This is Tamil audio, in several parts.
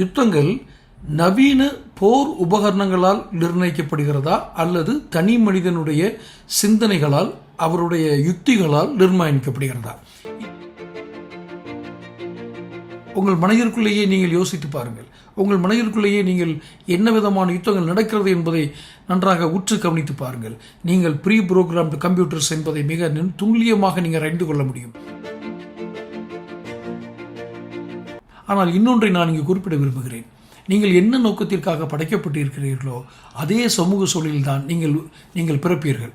யுத்தங்கள் நவீன போர் உபகரணங்களால் நிர்ணயிக்கப்படுகிறதா அல்லது தனி மனிதனுடைய சிந்தனைகளால் அவருடைய யுக்திகளால் நிர்மாணிக்கப்படுகிறதா? உங்கள் மனதிற்குள்ளேயே நீங்கள் யோசித்து பாருங்கள். உங்கள் மனதிற்குள்ளேயே நீங்கள் என்ன விதமான யுத்தங்கள் நடக்கிறது என்பதை நன்றாக உற்று கவனித்து பாருங்கள். நீங்கள் ப்ரீ ப்ரோக்ராம்டு கம்ப்யூட்டர்ஸ் என்பதை மிக துல்லியமாக நீங்கள் அறிந்து கொள்ள முடியும். ஆனால் இன்னொன்றை நான் இங்கு குறிப்பிட விரும்புகிறேன். நீங்கள் என்ன நோக்கத்திற்காக படைக்கப்பட்டிருக்கிறீர்களோ அதே சமூக சூழலில்தான் நீங்கள் நீங்கள் பிறப்பீர்கள்.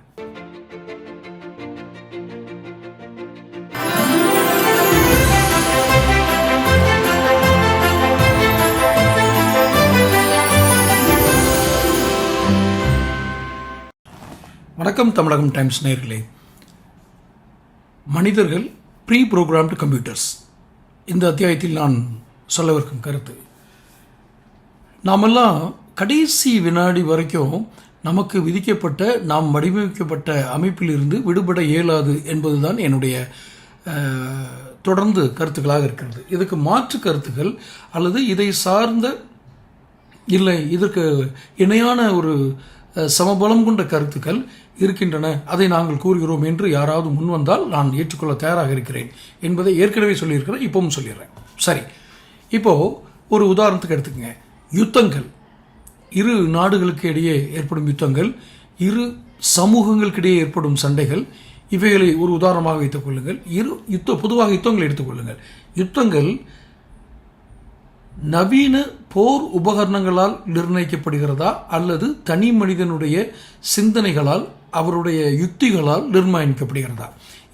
வணக்கம் தமிழகம் டைம்ஸ் நேர்களே. மனிதர்கள் ப்ரீ ப்ரோக்ராம்டு கம்ப்யூட்டர்ஸ். இந்த அத்தியாயத்தில் நான் சொல்லவிருக்கும் கருத்து. நாமெல்லாம் கடைசி வினாடி வரைக்கும் நமக்கு விதிக்கப்பட்ட நாம் வடிவமைக்கப்பட்ட அமைப்பிலிருந்து விடுபட இயலாது என்பதுதான் என்னுடைய தொடர்ந்து கருத்துக்களாக இருக்கிறது. இதுக்கு மாற்று கருத்துக்கள் அல்லது இதை சார்ந்த இல்லை இதற்கு இணையான ஒரு சமபலம் கொண்ட கருத்துக்கள் இருக்கின்றன. அதை நாங்கள் கூறுகிறோம் என்று யாராவது முன்வந்தால் நான் ஏற்றுக்கொள்ள தயாராக இருக்கிறேன் என்பதை ஏற்கனவே சொல்லியிருக்கிறேன் இப்பவும் சொல்லிடுறேன். சரி. இப்போது ஒரு உதாரணத்துக்கு எடுத்துக்கங்க. யுத்தங்கள். இரு நாடுகளுக்கு இடையே ஏற்படும் யுத்தங்கள் இரு சமூகங்களுக்கு இடையே ஏற்படும் சண்டைகள் இவைகளை ஒரு உதாரணமாக வைத்துக் கொள்ளுங்கள். இரு யுத்த பொதுவாக யுத்தங்களை எடுத்துக்கொள்ளுங்கள் யுத்தங்கள் நவீன போர் உபகரணங்களால் நிர்ணயிக்கப்படுகிறதா அல்லது தனி மனிதனுடைய சிந்தனைகளால் அவருடைய யுக்திகளால் நிர்மாணிக்கப்படுகிறதா?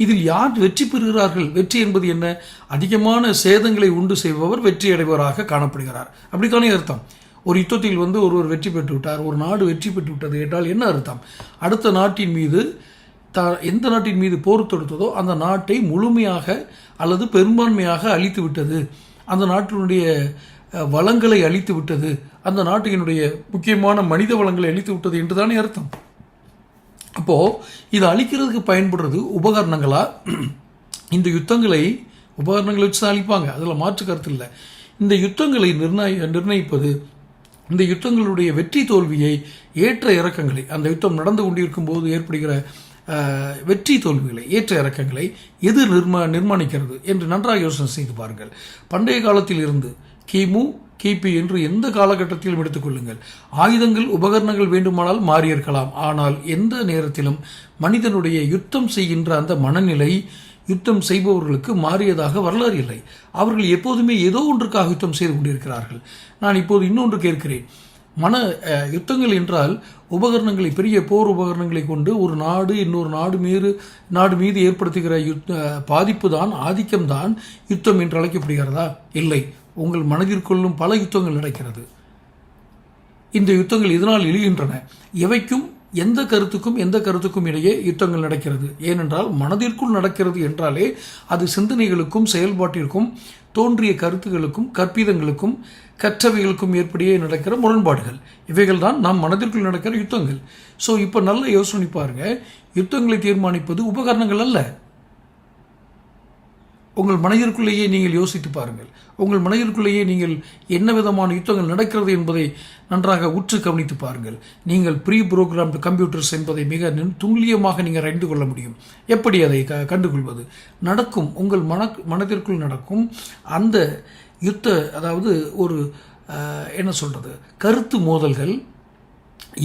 இதில் யார் வெற்றி பெறுகிறார்கள்? வெற்றி என்பது என்ன? அதிகமான சேதங்களை உண்டு செய்பவர் வெற்றி அடைபவராக காணப்படுகிறார். அப்படித்தானே அர்த்தம்? ஒரு யுத்தத்தில் வந்து ஒருவர் வெற்றி பெற்று விட்டார் ஒரு நாடு வெற்றி பெற்று விட்டது என்றால் என்ன அர்த்தம்? அடுத்த நாட்டின் மீது த எந்த நாட்டின் மீது போர் தொடுத்ததோ அந்த நாட்டை முழுமையாக அல்லது பெரும்பான்மையாக அழித்து விட்டது. அந்த நாட்டினுடைய வளங்களை அழித்து விட்டது. அந்த நாட்டினுடைய முக்கியமான மனித வளங்களை அழித்து விட்டது என்றுதானே அர்த்தம்? அப்போது இதை அழிக்கிறதுக்கு பயன்படுறது உபகரணங்களாக இந்த யுத்தங்களை உபகரணங்களை வச்சு தான் அழிப்பாங்க. அதில் மாற்று கருத்து இல்லை. இந்த யுத்தங்களை நிர்ணய நிர்ணயிப்பது இந்த யுத்தங்களுடைய வெற்றி தோல்வியை ஏற்ற இறக்கங்களை அந்த யுத்தம் நடந்து கொண்டிருக்கும் போது ஏற்படுகிற வெற்றி தோல்விகளை ஏற்ற இறக்கங்களை எது நிர்மா நிர்மாணிக்கிறது என்று நன்றாக யோசனை செய்து பாருங்கள். பண்டைய காலத்தில் இருந்து கிமு கிபி என்று எந்த காலகட்டத்திலும் எடுத்துக்கொள்ளுங்கள். ஆயுதங்கள் உபகரணங்கள் வேண்டுமானால் மாறியிருக்கலாம். ஆனால் எந்த நேரத்திலும் மனிதனுடைய யுத்தம் செய்கின்ற அந்த மனநிலை யுத்தம் செய்பவர்களுக்கு மாறியதாக வரலாறு இல்லை. அவர்கள் எப்போதுமே ஏதோ ஒன்றுக்காக யுத்தம் செய்து கொண்டிருக்கிறார்கள். நான் இப்போது இன்னொன்று கேட்கிறேன். மன யுத்தங்கள் என்றால் உபகரணங்களை பெரிய போர் உபகரணங்களை கொண்டு ஒரு நாடு இன்னொரு நாடு மீது நாடு மீது ஏற்படுத்துகிற யுத்த பாதிப்பு தான் ஆதிக்கம்தான் யுத்தம் என்று அழைக்கப்படுகிறதா? இல்லை. உங்கள் மனதிற்குள்ளும் பல யுத்தங்கள் நடக்கிறது. இந்த யுத்தங்கள் இதனால் எழுகின்றன? எவைக்கும் எந்த கருத்துக்கும் எந்த கருத்துக்கும் இடையே யுத்தங்கள் நடக்கிறது. ஏனென்றால் மனதிற்குள் நடக்கிறது என்றாலே அது சிந்தனைகளுக்கும் செயல்பாட்டிற்கும் தோன்றிய கருத்துகளுக்கும் கற்பிதங்களுக்கும் கற்றவைகளுக்கும் ஏற்படியே நடக்கிற முரண்பாடுகள். இவைகள் தான் நம் மனதிற்குள் நடக்கிற யுத்தங்கள். ஸோ இப்போ நல்ல யோசனை பாருங்கள் யுத்தங்களை தீர்மானிப்பது உபகரணங்கள் அல்ல. உங்கள் மனதிற்குள்ளேயே நீங்கள் யோசித்து பாருங்கள். உங்கள் மனதிற்குள்ளேயே நீங்கள் என்ன விதமான யுத்தங்கள் நடக்கிறது என்பதை நன்றாக உற்று கவனித்து பாருங்கள். நீங்கள் ப்ரீ புரோகிராம்டு கம்ப்யூட்டர்ஸ் என்பதை மிக துல்லியமாக நீங்கள் அறிந்து கொள்ள முடியும். எப்படி அதை க கண்டுகொள்வது? நடக்கும் உங்கள் மன மனதிற்குள் நடக்கும் அந்த யுத்த அதாவது ஒரு என்ன சொல்கிறது கருத்து மோதல்கள்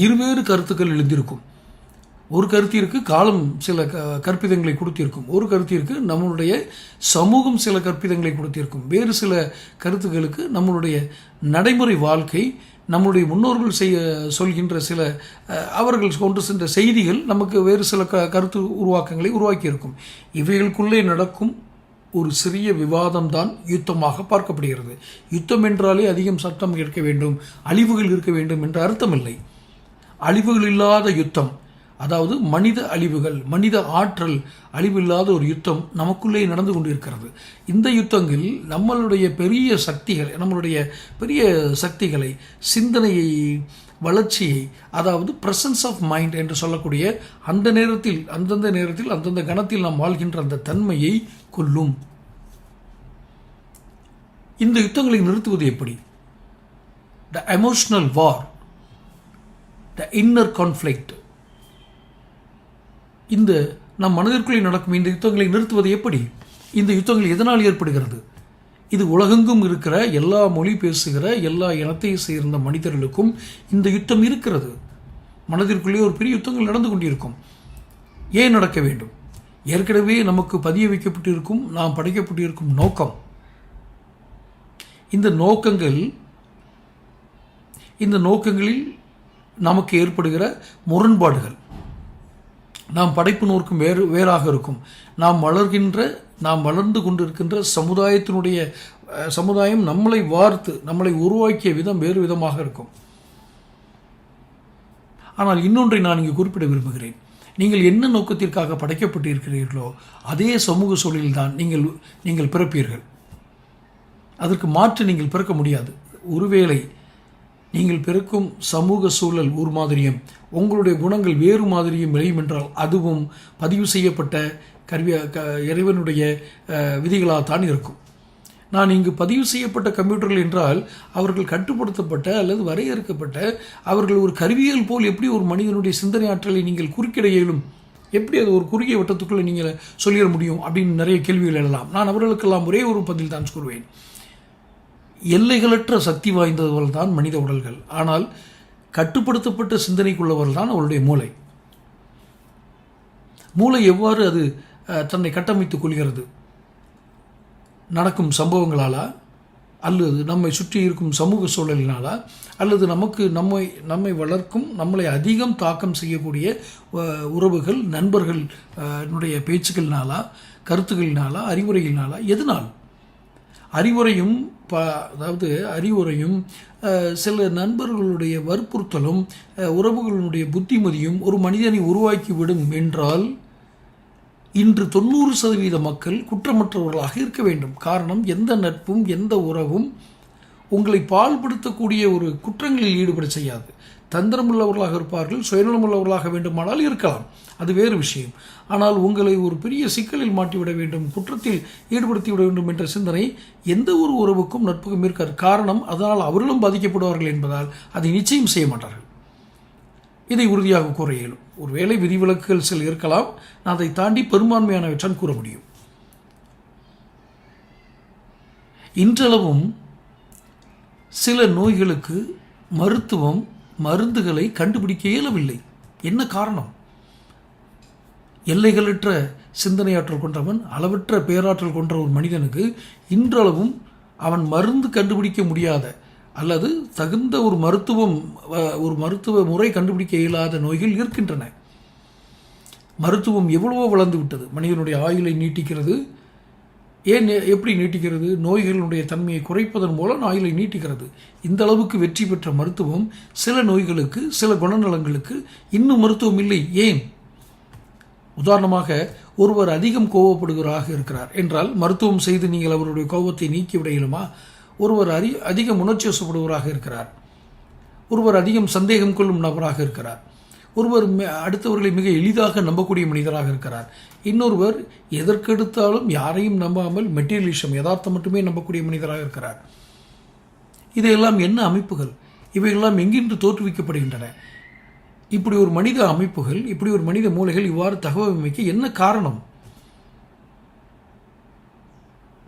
இருவேறு கருத்துக்கள் எழுந்திருக்கும். ஒரு கருத்திற்கு காலம் சில க கற்பிதங்களை கொடுத்திருக்கும். ஒரு கருத்திற்கு நம்மளுடைய சமூகம் சில கற்பிதங்களை கொடுத்திருக்கும். வேறு சில கருத்துகளுக்கு நம்மளுடைய நடைமுறை வாழ்க்கை நம்முடைய முன்னோர்கள் செய்ய சொல்கின்ற சில அவர்கள் கொண்டு சென்ற செய்திகள் நமக்கு வேறு சில க கருத்து உருவாக்கங்களை உருவாக்கியிருக்கும். இவைகளுக்குள்ளே நடக்கும் ஒரு சிறிய விவாதம்தான் யுத்தமாக பார்க்கப்படுகிறது. யுத்தம் என்றாலே அதிகம் சட்டம் இருக்க வேண்டும் அழிவுகள் இருக்க வேண்டும் என்ற அர்த்தமில்லை. அழிவுகள் இல்லாத யுத்தம் அதாவது மனித அழிவுகள் மனித ஆற்றல் அழிவில்லாத ஒரு யுத்தம் நமக்குள்ளே நடந்து கொண்டிருக்கிறது. இந்த யுத்தங்கள் நம்மளுடைய பெரிய சக்திகள் நம்மளுடைய பெரிய சக்திகளை சிந்தனையை வளர்ச்சியை அதாவது பிரசன்ஸ் ஆஃப் மைண்ட் என்று சொல்லக்கூடிய அந்த நேரத்தில் அந்தந்த நேரத்தில் அந்தந்த கணத்தில் நாம் வாழ்கின்ற அந்த தன்மையை கொல்லும். இந்த யுத்தங்களை நிறுத்துவது எப்படி? The emotional war the inner conflict இந்த நம் மனதிற்குள்ளே நடக்கும் இந்த யுத்தங்களை நிறுத்துவது எப்படி? இந்த யுத்தங்கள் எதனால் ஏற்படுகிறது? இது உலகெங்கும் இருக்கிற எல்லா மொழி பேசுகிற எல்லா இனத்தை சேர்ந்த மனிதர்களுக்கும் இந்த யுத்தம் இருக்கிறது. மனதிற்குள்ளே ஒரு பெரிய யுத்தங்கள் நடந்து கொண்டிருக்கும். ஏன் நடக்க வேண்டும்? ஏற்கனவே நமக்கு பதிய வைக்கப்பட்டிருக்கும் நாம் படைக்கப்பட்டிருக்கும் நோக்கம். இந்த நோக்கங்கள் இந்த நோக்கங்களில் நமக்கு ஏற்படுகிற முரண்பாடுகள். நாம் படைப்பு நோக்கும் வேறு வேறாக இருக்கும். நாம் வளர்கின்ற நாம் வளர்ந்து கொண்டிருக்கின்ற சமுதாயத்தினுடைய சமுதாயம் நம்மளை வார்த்து நம்மளை உருவாக்கிய விதம் வேறு விதமாக இருக்கும். ஆனால் இன்னொன்றை நான் இங்கு குறிப்பிட விரும்புகிறேன். நீங்கள் என்ன நோக்கத்திற்காக படைக்கப்பட்டிருக்கிறீர்களோ அதே சமூக சூழலில்தான் நீங்கள் நீங்கள் பிறப்பீர்கள். அதற்கு மாற்று நீங்கள் பிறக்க முடியாது. ஒருவேளை நீங்கள் பிறக்கும் சமூக சூழல் ஒரு மாதிரியும் உங்களுடைய குணங்கள் வேறு மாதிரியும் விளையும் என்றால் அதுவும் பதிவு செய்யப்பட்ட கருவி க இறைவனுடைய விதிகளாகத்தான் இருக்கும். நான் இங்கு பதிவு செய்யப்பட்ட கம்ப்யூட்டர்கள் என்றால் அவர்கள் கட்டுப்படுத்தப்பட்ட அல்லது வரையறுக்கப்பட்ட அவர்கள் ஒரு கருவியல் போல் எப்படி ஒரு மனிதனுடைய சிந்தனை ஆற்றலை நீங்கள் குறுக்கிட இயலும் எப்படி அது ஒரு குறுகிய வட்டத்துக்குள்ளே நீங்கள் சொல்லிட முடியும் அப்படின்னு நிறைய கேள்விகள் எழலாம். நான் அவர்களுக்கெல்லாம் ஒரே ஒரு பதில் தான் சொல்வேன் எல்லைகளற்ற சக்தி வாய்ந்தவர்கள் தான் மனித உடல்கள். ஆனால் கட்டுப்படுத்தப்பட்ட சிந்தனைக்குள்ளவர்கள் தான் அவருடைய மூளை. மூளை எவ்வாறு அது தன்னை கட்டமைத்துக் கொள்கிறது? நடக்கும் சம்பவங்களாலா? அல்லது நம்மை சுற்றி இருக்கும் சமூக சூழலினாலா? அல்லது நமக்கு நம்மை நம்மை வளர்க்கும் நம்மளை அதிகம் தாக்கம் செய்யக்கூடிய உறவுகள் நண்பர்கள் அஹ், பேச்சுக்களினாலா கருத்துக்களினாலா அறிவுரைகளினாலா எதனால்? அறிவுரையும் ப அதாவது அறிவுரையும் சில நண்பர்களுடைய வற்புறுத்தலும் உறவுகளுடைய புத்திமதியும் ஒரு மனிதனை உருவாக்கிவிடும் என்றால் இன்று தொண்ணூறு சதவீத மக்கள் குற்றமற்றவர்களாக இருக்க வேண்டும். காரணம் எந்த நட்பும் எந்த உறவும் உங்களை பால்படுத்தக்கூடிய ஒரு குற்றங்களில் ஈடுபட செய்யாது. தந்திரமுள்ளவர்களாக இருப்பார்கள் சுயநலமுள்ளவர்களாக வேண்டுமானால் இருக்கலாம். அது வேறு விஷயம். ஆனால் உங்களை ஒரு பெரிய சிக்கலில் மாட்டிவிட வேண்டும் குற்றத்தில் ஈடுபடுத்தி விட வேண்டும் என்ற சிந்தனை எந்த ஒரு உறவுக்கும் நட்புக்கும் இருக்காது. காரணம் அதனால் அவர்களும் பாதிக்கப்படுவார்கள் என்பதால் அதை நிச்சயம் செய்ய மாட்டார்கள். இதை உறுதியாக கூற இயலும். ஒருவேளை விதிவிலக்குகள் சில இருக்கலாம். நான் அதை தாண்டி பெரும்பான்மையானவற்றால் கூற முடியும். இன்றளவும் சில நோய்களுக்கு மருத்துவம் மருந்துகளை கண்டுபிடிக்க இயலவில்லை. என்ன காரணம்? எல்லைகளற்ற சிந்தனையாற்றல் கொண்டவன் அளவற்ற பேராற்றல் கொண்ட ஒரு மனிதனுக்கு இன்றளவும் அவன் மருந்து கண்டுபிடிக்க முடியாத அல்லது தகுந்த ஒரு மருத்துவம் ஒரு மருத்துவ முறை கண்டுபிடிக்க இயலாத நோய்கள் இருக்கின்றன. மருத்துவம் எவ்வளவோ வளர்ந்து விட்டது. மனிதனுடைய ஆயுளை நீட்டிக்கிறது ஏன் எப்படி நீட்டிக்கிறது? நோய்களுடைய தன்மையை குறைப்பதன் மூலம் ஆயுளை நீட்டிக்கிறது. இந்த அளவுக்கு வெற்றி பெற்ற மருத்துவம் சில நோய்களுக்கு சில குணநலங்களுக்கு இன்னும் மருத்துவம் இல்லை. ஏன்? உதாரணமாக ஒருவர் அதிகம் கோபப்படுகிறாராக இருக்கிறார். என்றால் மருத்துவம் செய்து நீங்கள் அவருடைய கோபத்தை நீக்கி இயலுமா? ஒருவர் அரி அதிகம் உணர்ச்சி வசப்படுவராக இருக்கிறார். ஒருவர் அதிகம் சந்தேகம் கொள்ளும் நபராக இருக்கிறார். ஒருவர் அடுத்தவர்களை மிக எளிதாக நம்பக்கூடிய மனிதராக இருக்கிறார். இன்னொருவர் எதற்கெடுத்தாலும் யாரையும் நம்பாமல் மெட்டீரியலிசம் யதார்த்தம் மட்டுமே நம்பக்கூடிய மனிதராக இருக்கிறார். இதையெல்லாம் என்ன அமைப்புகள்? இவையெல்லாம் எங்கிருந்து தோற்றுவிக்கப்படுகின்றன? இப்படி ஒரு மனித அமைப்புகள் இப்படி ஒரு மனித மூளைகள் இவ்வாறு தகவமைக்க என்ன காரணம்?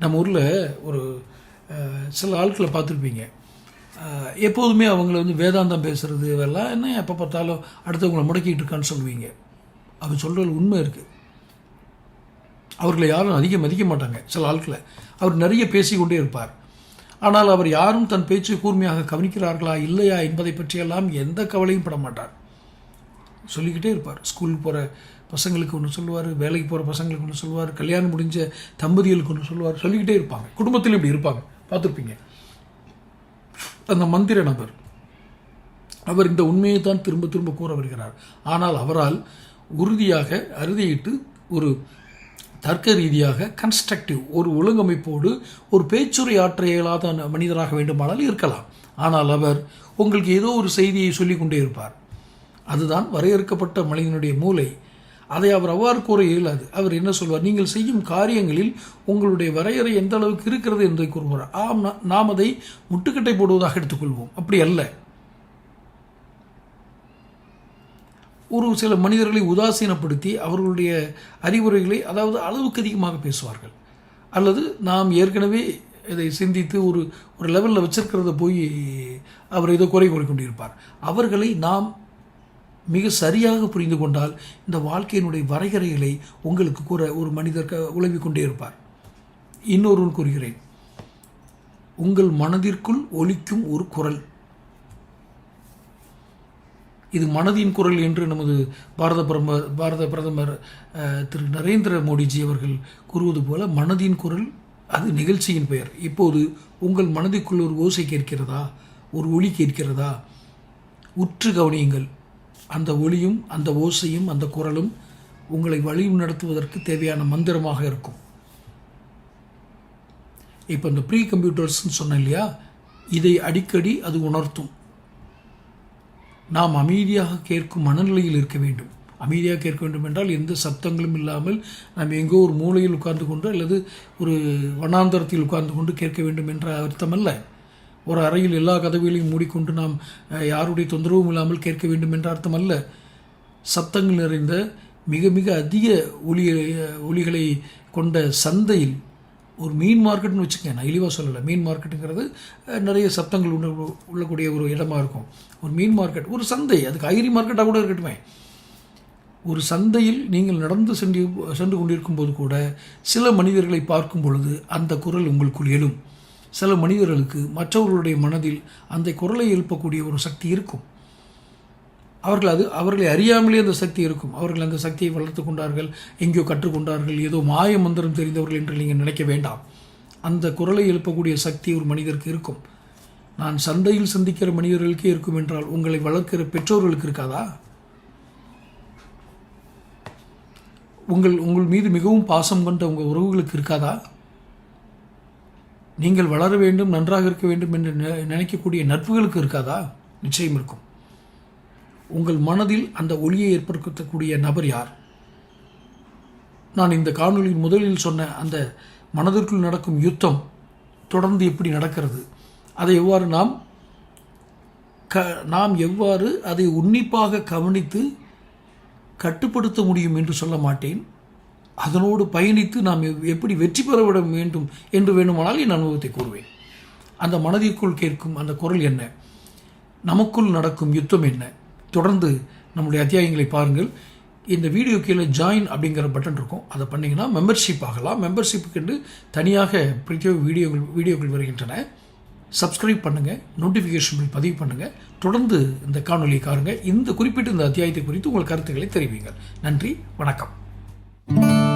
நம்ம ஊரில் ஒரு சில ஆட்களை பார்த்துருப்பீங்க. எப்போதுமே அவங்கள வந்து வேதாந்தம் பேசுகிறது இதெல்லாம் என்ன எப்போ பார்த்தாலும் அடுத்தவங்களை முடக்கிட்டு இருக்கான்னு சொல்லுவீங்க. அப்படி சொல்கிறது உண்மை இருக்குது அவர்களை யாரும் அதிகம் மதிக்க மாட்டாங்க சில ஆட்களை. அவர் நிறைய பேசிக்கொண்டே இருப்பார். ஆனால் அவர் யாரும் தன் பேச்சு கூர்மையாக கவனிக்கிறார்களா இல்லையா என்பதை பற்றியெல்லாம் எந்த கவலையும் பட மாட்டார். சொல்லிக்கிட்டே இருப்பார். ஸ்கூலுக்கு போகிற பசங்களுக்கு ஒன்று சொல்லுவார் வேலைக்கு போகிற பசங்களுக்கு ஒன்று சொல்லுவார் கல்யாணம் முடிஞ்ச தம்பதிகளுக்கு ஒன்று சொல்லுவார் சொல்லிக்கிட்டே இருப்பாங்க. குடும்பத்திலும் இப்படி இருப்பாங்க. பார்த்துருப்பீங்க. அந்த மந்திர நபர். அவர் இந்த உண்மையை தான் திரும்ப திரும்ப கூற வருகிறார். ஆனால் அவரால் உறுதியாக அறுதியிட்டு ஒரு தர்க்க ரீதியாக கன்ஸ்ட்ரக்டிவ் ஒரு ஒழுங்கமைப்போடு ஒரு பேச்சுரை ஆற்ற இயலாத மனிதராக வேண்டுமானால் இருக்கலாம். ஆனால் அவர் உங்களுக்கு ஏதோ ஒரு செய்தியை சொல்லிக் கொண்டே இருப்பார். அதுதான் வரையறுக்கப்பட்ட மனிதனுடைய மூளை. அதை அவர் அவ்வாறு கூற இயலாது அவர் என்ன சொல்வார்? நீங்கள் செய்யும் காரியங்களில் உங்களுடைய வரையறை எந்த அளவுக்கு இருக்கிறது? என்று கூறுவார் ஆம் நாம் அதை முட்டுக்கட்டை போடுவதாக எடுத்துக்கொள்வோம். அப்படி அல்ல. ஒரு சில மனிதர்களை உதாசீனப்படுத்தி அவர்களுடைய அறிவுரைகளை அதாவது அளவுக்கு அதிகமாக பேசுவார்கள். அல்லது நாம் ஏற்கனவே இதை சிந்தித்து ஒரு ஒரு லெவலில் வச்சிருக்கிறத போய் அவர் ஏதோ குறை கூறிக்கொண்டிருப்பார். அவர்களை நாம் மிக சரியாக புரிந்து கொண்டால் இந்த வாழ்க்கையினுடைய வரையறைகளை உங்களுக்கு கூற ஒரு மனிதர் க- கொண்டே இருப்பார். இன்னொருவன் கூறுகிறேன். உங்கள் மனதிற்குள் ஒலிக்கும் ஒரு குரல். இது மனதின் குரல் என்று நமது பாரத பிரதமர் பாரத பிரதமர் திரு நரேந்திர மோடிஜி அவர்கள் கூறுவது போல மனதின் குரல் அது நிகழ்ச்சியின் பெயர். இப்போது உங்கள் மனதிற்குள் ஒரு ஓசை கேட்கிறதா? ஒரு ஒலி கேட்கிறதா? உற்று கவனியுங்கள். அந்த ஒளியும் அந்த ஓசையும் அந்த குரலும் உங்களை வழி நடத்துவதற்கு தேவையான மந்திரமாக இருக்கும். இப்போ இந்த ப்ரீ கம்ப்யூட்டர்ஸ்னு சொன்னேன் இல்லையா? இதை அடிக்கடி அது உணர்த்தும். நாம் அமைதியாக கேட்கும் மனநிலையில் இருக்க வேண்டும். அமைதியாக கேட்க வேண்டும் என்றால் எந்த சப்தங்களும் இல்லாமல் நாம் எங்கோ ஒரு மூலையில் உட்கார்ந்து கொண்டு அல்லது ஒரு வனாந்தரத்தில் உட்கார்ந்து கொண்டு கேட்க வேண்டும் என்ற அர்த்தமல்ல. ஒரு அறையில் எல்லா கதவுகளையும் மூடிக்கொண்டு நாம் யாருடைய தொந்தரவும் இல்லாமல் கேட்க வேண்டும் என்ற அர்த்தம் அல்ல சத்தங்கள் நிறைந்த மிக மிக அதிக ஒலி ஒலிகளை கொண்ட சந்தையில் ஒரு மீன் மார்க்கெட்னு வச்சுக்கங்க நான் இழிவாக சொல்லலை. மீன் மார்க்கெட்டுங்கிறது நிறைய சத்தங்கள் உள்ள உள்ளக்கூடிய ஒரு இடமா இருக்கும். ஒரு மீன் மார்க்கெட் ஒரு சந்தை அதுக்கு ஐரி மார்க்கெட்டாக கூட இருக்கட்டுமே. ஒரு சந்தையில் நீங்கள் நடந்து சென்று சென்று கொண்டிருக்கும் போது கூட சில மனிதர்களை பார்க்கும் பொழுது அந்த குரல் உங்களுக்குள் எழும். சில மனிதர்களுக்கு மற்றவர்களுடைய மனதில் அந்த குரலை எழுப்பக்கூடிய ஒரு சக்தி இருக்கும். அவர்கள் அது அவர்களை அறியாமலே அந்த சக்தி இருக்கும். அவர்கள் அந்த சக்தியை வளர்த்து கொண்டார்கள் எங்கேயோ கற்றுக்கொண்டார்கள் ஏதோ மாய மந்திரம் தெரிந்தவர்கள் என்று நீங்கள் நினைக்க வேண்டாம். அந்த குரலை எழுப்பக்கூடிய சக்தி ஒரு மனிதருக்கு இருக்கும். நான் சந்தையில் சந்திக்கிற மனிதர்களுக்கே இருக்கும் என்றால் உங்களை வளர்க்கிற பெற்றோர்களுக்கு இருக்காதா? உங்கள் உங்கள் மீது மிகவும் பாசம் கொண்ட உங்கள் உறவுகளுக்கு இருக்காதா? நீங்கள் வளர வேண்டும் நன்றாக இருக்க வேண்டும் என்று நினைக்கக்கூடிய நட்புகளுக்கு இருக்காதா? நிச்சயம் இருக்கும். உங்கள் மனதில் அந்த ஒளியை ஏற்படுத்தக்கூடிய நபர் யார்? நான் இந்த காணொலியில் முதலில் சொன்ன அந்த மனதிற்குள் நடக்கும் யுத்தம் தொடர்ந்து எப்படி நடக்கிறது? அதை எவ்வாறு நாம் க நாம் எவ்வாறு அதை உன்னிப்பாக கவனித்து கட்டுப்படுத்த முடியும் என்று சொல்ல மாட்டேன். அதனோடு பயணித்து நாம் எவ்- எப்படி வெற்றி பெறவிட வேண்டும் என்று வேண்டுமானால் என் அனுபவத்தை கூறுவேன். அந்த மனதிற்குள் கேட்கும் அந்த குரல் என்ன? நமக்குள் நடக்கும் யுத்தம் என்ன? தொடர்ந்து நம்முடைய அத்தியாயங்களை பாருங்கள். இந்த வீடியோ கீழே ஜாயின் அப்படிங்கிற பட்டன் இருக்கும். அதை பண்ணிங்கன்னா மெம்பர்ஷிப் ஆகலாம். மெம்பர்ஷிப்புக்கு என்று தனியாக பிரத்யேக வீடியோகள் வீடியோக்கள் வருகின்றன. சப்ஸ்கிரைப் பண்ணுங்கள் நோட்டிஃபிகேஷன் பதிவு பண்ணுங்கள் தொடர்ந்து இந்த காணொலியை காருங்கள் இந்த குறிப்பிட்ட இந்த அத்தியாயத்தை குறித்து உங்கள் கருத்துக்களை தெரிவிங்கள் நன்றி. வணக்கம். Thank you.